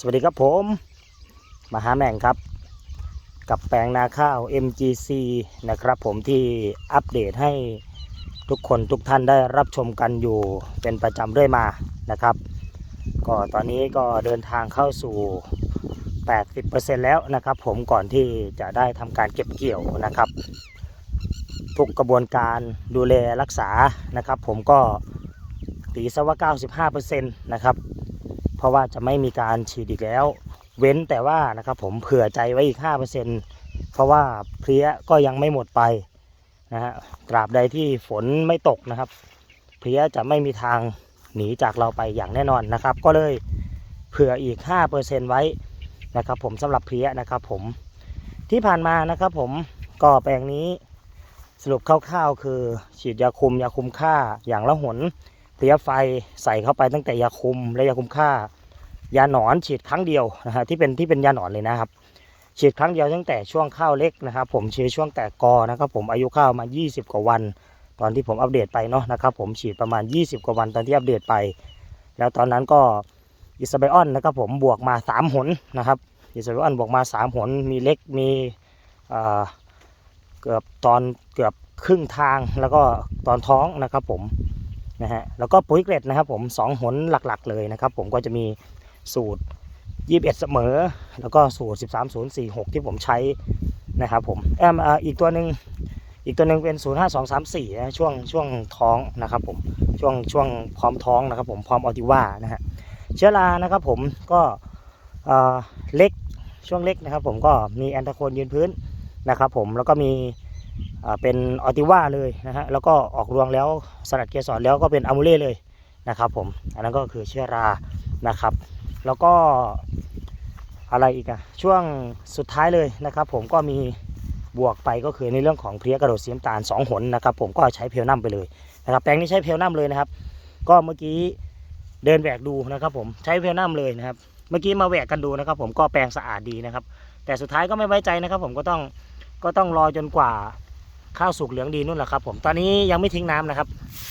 สวัสดีครับผมมหาแม่งครับ กับแปลงนาข้าว MGC นะครับผมที่อัปเดตให้ทุกคนทุกท่านได้รับชมกันอยู่เป็นประจำเรื่อยมานะครับ ก็ตอนนี้ก็เดินทางเข้าสู่ 80%แล้วนะครับ ผมก่อนที่จะได้ทำการเก็บเกี่ยวนะครับ ทุกกระบวนการดูแลรักษานะครับ ผมก็ตีซะว่า 95%นะครับ เพราะว่าจะไม่มีการฉีดอีกแล้ว เว้นแต่ว่านะครับผมเผื่อใจไว้อีก 5%เพราะว่าเพลี้ยก็ยังไม่หมดไปนะฮะตราบใดที่ฝนไม่ตกนะครับ เพลี้ยจะไม่มีทางหนีจากเราไปอย่างแน่นอนนะครับ ก็เลยเผื่ออีก 5%ไว้นะครับผมสำหรับเพลี้ยนะครับผมที่ผ่านมานะครับผมก็แปลงนี้สรุปคร่าวๆ คือฉีดยาคุมยาคุมฆ่าอย่างละหน เพลี้ยไฟใส่เข้าไปตั้งแต่ยาคุมและยาคุมฆ่า ยาหนอนฉีดครั้งเดียวนะฮะที่เป็นที่เป็นยาหนอนเลยนะครับ ฉีดครั้งเดียวตั้งแต่ช่วงข้าวเล็กนะครับ ผมฉีดช่วงแตกกอนะครับผมอายุข้าวมา 20 กว่าวัน ตอนที่ผมอัปเดตไปเนาะนะครับผมฉีดประมาณ 20 กว่าวันตอนที่อัปเดตไป แล้วตอนนั้นก็อิสเบออนนะครับผมบวกมา 3 หนนะครับอิสเบออนบวกมา 3 หนมีเล็กมีเอ่อเกือบตอนเกือบครึ่งทางแล้วก็ตอนท้องนะครับผม นะฮะแล้วก็ปุ๋ยเกล็ดนะครับผมสองหนหลักๆเลยนะครับ ผมก็จะมีสูตร 21 เสมอ แล้วก็สูตร 13046 ที่ผมใช้นะครับผมแอมอีกตัวหนึ่งอีกตัวหนึ่งเป็น 05234นะช่วงช่วงท้องนะครับผมช่วงช่วงพร้อมท้องนะครับผมพร้อมออติว่านะฮะเชื้อรานะครับผมก็เอ่อเล็กช่วงเล็กนะครับผมก็มีแอนตาโคนยืนพื้นนะครับผมแล้วก็มี เป็นออติว่าเลยนะฮะแล้วก็ออกรวงแล้วสลัดเกสรแล้วก็เป็นอะมูเล่เลยนะครับผมอันนั้นก็คือเชื้อรานะครับ แล้วก็อะไรอีกอะช่วงสุดท้ายเลยนะครับ ผมก็มีบวกไปก็คือในเรื่องของเพลี้ยกระโดดสีน้ำตาลสองหนนะครับ ผมก็ใช้เพลนัมไปเลยนะครับแปลงนี้ใช้เพลนัมเลยนะครับ ก็เมื่อกี้เดินแหวกดูนะครับ ผมใช้เพลนัมเลยนะครับ เมื่อกี้มาแหวกกันดูนะครับ ผมก็แปลงสะอาดดีนะครับ แต่สุดท้ายก็ไม่ไว้ใจนะครับ ผมก็ต้องก็ต้องรอจนกว่า ข้าวสุกเหลืองดีนู่นแหละครับ ผมตอนนี้ยังไม่ทิ้งน้ำนะครับ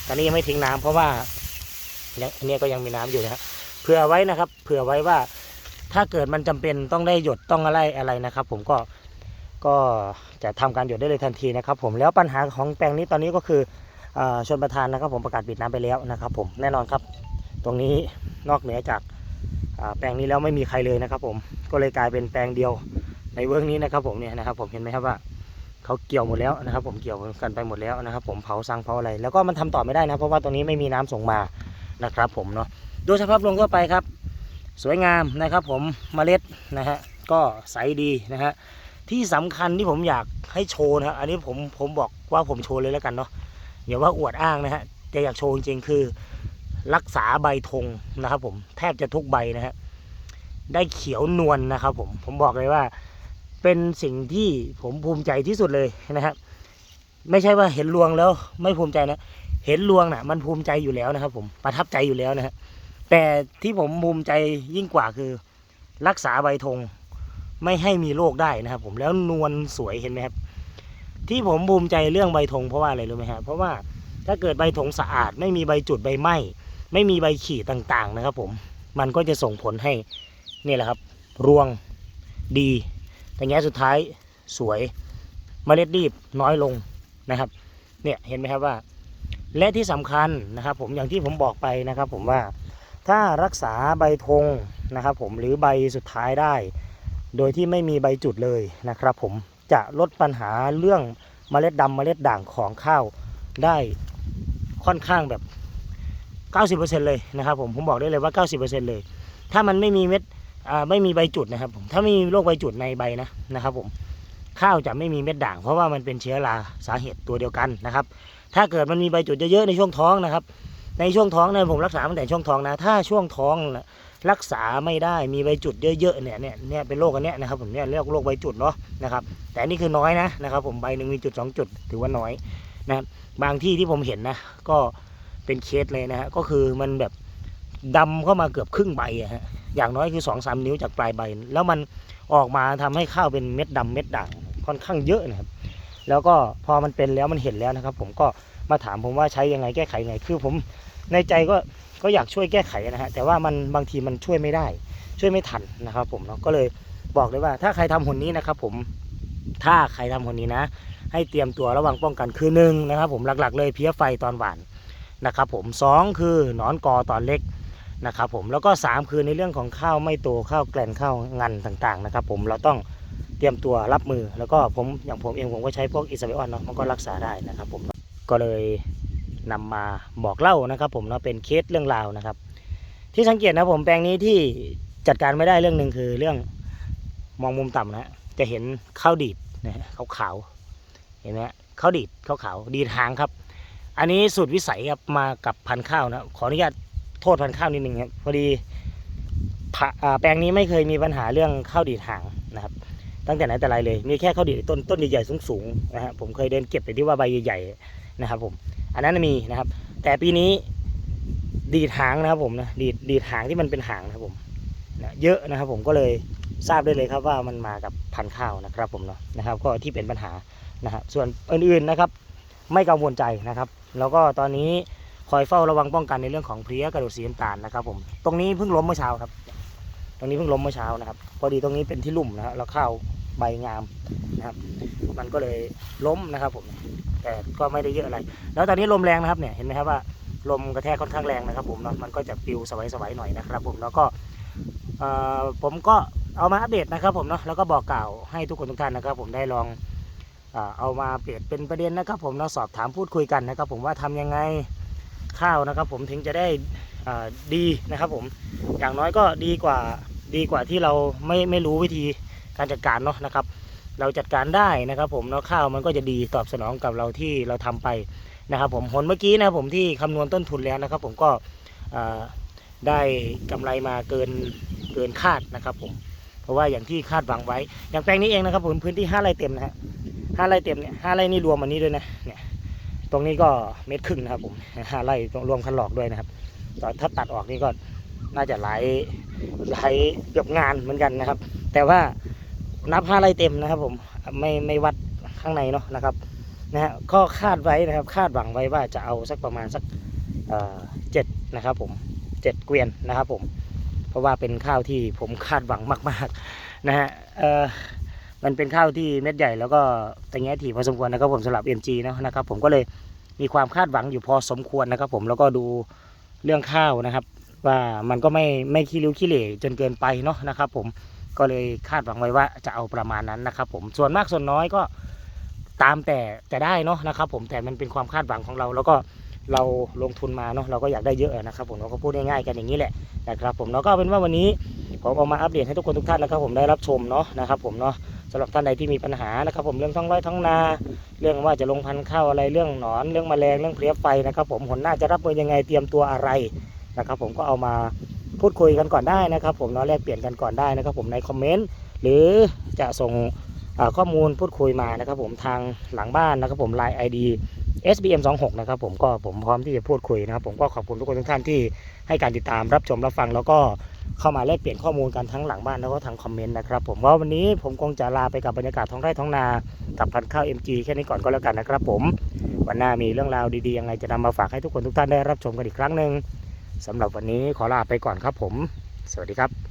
ตอนนี้ยังไม่ทิ้งน้ำเพราะว่าเนี่ยอันนี้ก็ยังมีน้ำอยู่นะครับเผื่อไว้นะครับ เผื่อไว้ว่าถ้าเกิดมันจำเป็นต้องได้หยดต้องอะไรอะไรนะครับ ผมก็ก็จะทำการหยดได้เลยทันทีนะครับ ผมแล้วปัญหาของแปลงนี้ตอนนี้ก็คืออชนประธานนะครับ ผมประกาศปิดน้ำไปแล้วนะครับ ผมแน่นอนครับ ตรงนี้นอกเหนือจากแปลงนี้แล้วไม่มีใครเลยนะครับ ผมก็เลยกลายเป็นแปลงเดียวในเวิร์กนี้นะครับ ผมเนี่ยนะครับ ผมเห็นไหมครับว่า เขาเกี่ยวหมดแล้วนะครับ ผมเกี่ยวกันไปหมดแล้วนะครับ ผมเผาซังเผาอะไร แล้วก็มันทำต่อไม่ได้นะ เพราะว่าตรงนี้ไม่มีน้ำส่งมานะครับ ผมเนาะโดยสภาพรวมทั่วไปครับ สวยงามนะครับ ผมเมล็ดนะฮะก็ใสดีนะฮะที่สำคัญที่ผมอยากให้โชว์นะอันนี้ผมผมบอกว่าผมโชว์เลยแล้วกันเนาะอย่าว่าอวดอ้างนะฮะแต่อยากโชว์จริงๆคือ รักษาใบธงนะครับ ผมแทบจะทุกใบนะฮะได้เขียวนวลนะครับ ผมผมบอกเลยว่า เป็นสิ่งที่ผมภูมิใจที่สุดเลยนะครับ ไม่ใช่ว่าเห็นรวงแล้วไม่ภูมิใจนะ เห็นรวงน่ะ มันภูมิใจอยู่แล้วนะครับ ผมประทับใจอยู่แล้วนะฮะแต่ที่ผมภูมิใจยิ่งกว่าคือ รักษาใบธงไม่ให้มีโรคได้นะครับ ผมแล้วนวลสวยเห็นไหมครับ ที่ผมภูมิใจเรื่องใบธงเพราะว่าอะไรรู้ไหมฮะเพราะว่าถ้าเกิดใบธงสะอาด ไม่มีใบจุดใบไหม้ไม่มีใบขีดต่างๆนะครับ ผมมันก็จะส่งผลให้นี่แหละครับ รวงดี แต่แง่สุดท้ายสวยเมล็ดรีบน้อยลงนะครับ เนี่ยเห็นไหมครับว่า และที่สำคัญนะครับ ผมอย่างที่ผมบอกไปนะครับผมว่าถ้ารักษาใบธงนะครับ ผมหรือใบสุดท้ายได้ โดยที่ไม่มีใบจุดเลยนะครับ ผมจะลดปัญหาเรื่องเมล็ดดำเมล็ดด่างของข้าวได้ค่อนข้างแบบ 90%เลยนะครับ ผมผมบอกได้เลยว่า 90%เลย ถ้ามันไม่มีเม็ด ไม่มีใบจุดนะครับผมถ้าไม่มีโรคใบจุดในใบนะนะครับผมข้าวจะไม่มีเม็ดด่าง เพราะว่ามันเป็นเชื้อราสาเหตุตัวเดียวกันนะครับ ถ้าเกิดมันมีใบจุดเยอะๆในช่วงท้องนะครับ ในช่วงท้องเนี่ยผมรักษาตั้งแต่ช่วงท้องนะ ถ้าช่วงท้องรักษาไม่ได้มีใบจุดเยอะๆเนี่ยเนี่ยเนี่ยเป็นโรคอันเนี้ยนะครับผมเนี่ยเรียกโรคใบจุดเนาะนะครับ แต่นี่คือน้อยนะนะครับ ผมใบหนึ่งมีจุดสองจุดถือว่าน้อยนะบบางที่ที่ผมเห็นนะ ก็เป็นเคสเลยนะฮะก็คือมันแบบดำเข้ามาเกือบครึ่งใบอะฮะ อย่างน้อยคือสองสามนิ้วจากปลายใบ แล้วมันออกมาทำให้ข้าวเป็นเม็ดดำเม็ดด่างค่อนข้างเยอะนะครับ แล้วก็พอมันเป็นแล้วมันเห็นแล้วนะครับ ผมก็มาถามผมว่าใช้ยังไงแก้ไขยังไงคือผมในใจก็ก็อยากช่วยแก้ไขนะฮะแต่ว่ามันบางทีมันช่วยไม่ได้ ช่วยไม่ทันนะครับ ผมเนาะก็เลยบอกเลยว่า ถ้าใครทำหุ่นนี้นะครับ ผมถ้าใครทำหุ่นนี้นะ ให้เตรียมตัวระวังป้องกันคือหนึ่งนะครับ ผมหลักๆ เลยเพี้ยไฟตอนหวานนะครับ ผมสองคือหนอนกอตอนเล็ก นะครับผมแล้วก็สามคือในเรื่องของข้าวไม่โตข้าวแกลนข้าวงันต่างๆนะครับผมเราต้องเตรียมตัวรับมือแล้วก็ผมอย่างผมเองผมก็ใช้พวกอิสเบออนเนาะมันก็รักษาได้นะครับผมก็เลยนำมาบอกเล่านะครับ ผมเนาะเป็นเคสเรื่องราวนะครับ ที่สังเกตนะผมแปลงนี้ที่จัดการไม่ได้เรื่องหนึ่งคือเรื่องมองมุมต่ำนะฮะจะเห็นข้าวดีดนะฮะขาวเห็นไหมฮะข้าวดีดขาวๆดีดหางครับ อันนี้สูตรวิสัยครับมากับพันข้าวนะขออนุญาต โทษพันธุ์ข้าวนิดนึงครับพอดีแปลงนี้ไม่เคยมีปัญหาเรื่องข้าวดีดหางนะครับ ตั้งแต่ไหนแต่ไรเลย มีแค่ข้าวดีดต้นต้นใหญ่ๆสูงๆนะฮะผมเคยเดินเก็บไปที่ว่าใบใหญ่ๆนะครับ ผมอันนั้นมีนะครับ แต่ปีนี้ดีดหางนะครับผมนะดีดดีดหางที่มันเป็นหางนะครับผมนะเยอะนะครับ ผมก็เลยทราบได้เลยครับว่ามันมากับพันธุ์ข้าวนะครับ ผมเนาะนะครับ ก็ที่เป็นปัญหานะครับส่วนอื่นๆนะครับ ไม่กังวลใจนะครับ แล้วก็ตอนนี้ คอยเฝ้าระวังป้องกันในเรื่องของเพลี้ยกระดูกสีน้ำตาลนะครับผมตรงนี้เพิ่งล้มเมื่อเช้าครับ ตรงนี้เพิ่งล้มเมื่อเช้านะครับ พอดีตรงนี้เป็นที่ลุ่มนะฮะแล้วข้าใบงามนะครับ มันก็เลยล้มนะครับผมแต่ก็ไม่ได้เยอะอะไร แล้วตอนนี้ลมแรงนะครับเนี่ยเห็นไหมครับว่าลมกระแทกค่อนข้างแรงนะครับผมเนาะมันก็จะปิวสวัยๆหน่อยนะครับผมแล้วก็ผมก็เอามาอัปเดตนะครับผมเนาะแล้วก็บอกกล่าวให้ทุกคนทุกท่านนะครับ ผมได้ลองเอามาเปลี่ยนเป็นประเด็นนะครับ ผมเนาะสอบถามพูดคุยกันนะครับ ผมว่าทำยังไง ข้าวนะครับ ผมถึงจะได้ดีนะครับ ผมอย่างน้อยก็ดีกว่าดีกว่าที่เราไม่ไม่รู้วิธีการจัดการเนาะนะครับ เราจัดการได้นะครับ ผมเนาะข้าวมันก็จะดีตอบสนองกับเราที่เราทำไปนะครับ ผมผลเมื่อกี้นะผมที่คำนวณต้นทุนแล้วนะครับ ผมก็ได้กำไรมาเกินเกินคาดนะครับ ผมเพราะว่าอย่างที่คาดหวังไว้ อย่างแปลงนี้เองนะครับ ผมพื้นที่ห้าไร่เต็มนะฮะห้าไร่เต็มเนี่ยห้าไร่นี่รวมอันนี้ด้วยนะเนี่ย ตรงนี้ก็เมตรครึ่งนะครับผมห้าไร่รวมคันหลอกด้วยนะครับต่ถ้าตัดออกนี่ก็น่าจะหลายหลายเกือบงานเหมือนกันนะครับ แต่ว่านับห้าไร่เต็มนะครับ ผมไม่ไม่วัดข้างในเนาะนะครับนะฮะก็คาดไว้นะครับ คาดหวังไว้ว่าจะเอาสักประมาณสักเจ็ดนะครับ ผมเจ็ดเกวียนนะครับ ผม เพราะว่าเป็นข้าวที่ผมคาดหวังมาก ๆ นะฮะเอ่อ มันเป็นข้าวที่เม็ดใหญ่แล้วก็ตะแงถี่พอสมควรนะครับผมสำหรับ MG เนะนะครับ ผมก็เลยมีความคาดหวังอยู่พอสมควรนะครับ ผมแล้วก็ดูเรื่องข้าวนะครับ ว่ามันก็ไม่ไม่ขี้ริ้วขี้เหร่จนเกินไปเนาะนะครับ ผมก็เลยคาดหวังไว้ว่าจะเอาประมาณนั้นนะครับ ผมส่วนมากส่วนน้อยก็ตามแต่จะได้เนาะนะครับ ผมแต่มันเป็นความคาดหวังของเรา แล้วก็เราลงทุนมาเนาะเราก็อยากได้เยอะนะครับ ผมเราก็พูดง่ายๆกันอย่างนี้แหละนะครับ ผมแล้วก็เป็นว่าวันนี้ผมเอามาอัปเดตให้ทุกคนทุกท่านนะครับ ผมได้รับชมเนาะนะครับ ผมเนาะ สำหรับท่านใดที่มีปัญหานะครับ ผมเรื่องท้องไร่ท้องนา เรื่องว่าจะลงพันธุ์ข้าวอะไรเรื่องหนอน เรื่องแมลงเรื่องเพลี้ยไฟนะครับ ผมผลหน้าจะรับมือยังไงเตรียมตัวอะไรนะครับ ผมก็เอามาพูดคุยกันก่อนได้นะครับ ผมเนาะแลกเปลี่ยนกันก่อนได้นะครับ ผมในคอมเมนต์หรือจะส่งข้อมูลพูดคุยมานะครับ ผมทางหลังบ้านนะครับ ผม Line ID SBM 26 นะครับผมก็ผมพร้อมที่จะพูดคุยนะครับ ผมก็ขอบคุณทุกคนทุกท่านที่ให้การติดตามรับชมรับฟังแล้วก็ เข้ามาแลกเปลี่ยนข้อมูลกันทั้งหลังบ้านแล้วก็ทางคอมเมนต์นะครับผมว่าวันนี้ผมคงจะลาไปกับบรรยากาศท้องไร่ท้องนากับพันธุ์ข้าว MG แค่นี้ก่อนก็แล้วกันนะครับผมวันหน้ามีเรื่องราวดีๆยังไงจะนำมาฝากให้ทุกคนทุกท่านได้รับชมกันอีกครั้งหนึ่งสำหรับวันนี้ขอลาไปก่อนครับผม สวัสดีครับ